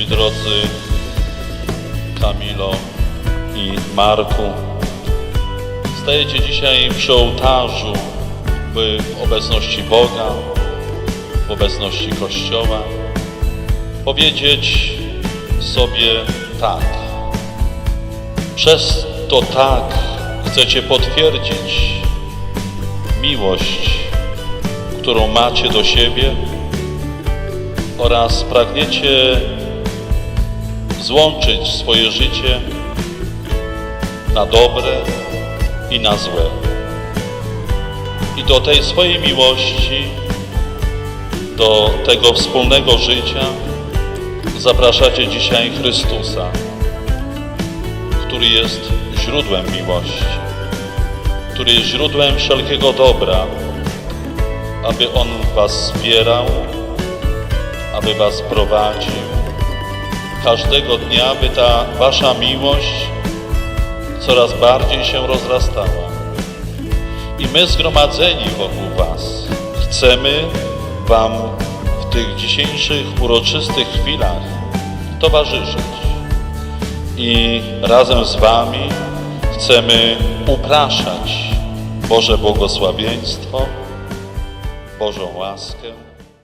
moi drodzy Kamilo i Marku. Stajecie dzisiaj przy ołtarzu, by w obecności Boga, w obecności Kościoła powiedzieć sobie tak. Przez to tak chcecie potwierdzić miłość, którą macie do siebie oraz pragniecie złączyć swoje życie na dobre i na złe. I do tej swojej miłości, do tego wspólnego życia zapraszacie dzisiaj Chrystusa, który jest źródłem miłości, który jest źródłem wszelkiego dobra, aby On Was wspierał, aby Was prowadził. Każdego dnia, by ta Wasza miłość coraz bardziej się rozrastała. I my zgromadzeni wokół Was chcemy Wam w tych dzisiejszych uroczystych chwilach towarzyszyć. I razem z Wami chcemy upraszać Boże błogosławieństwo, Bożą łaskę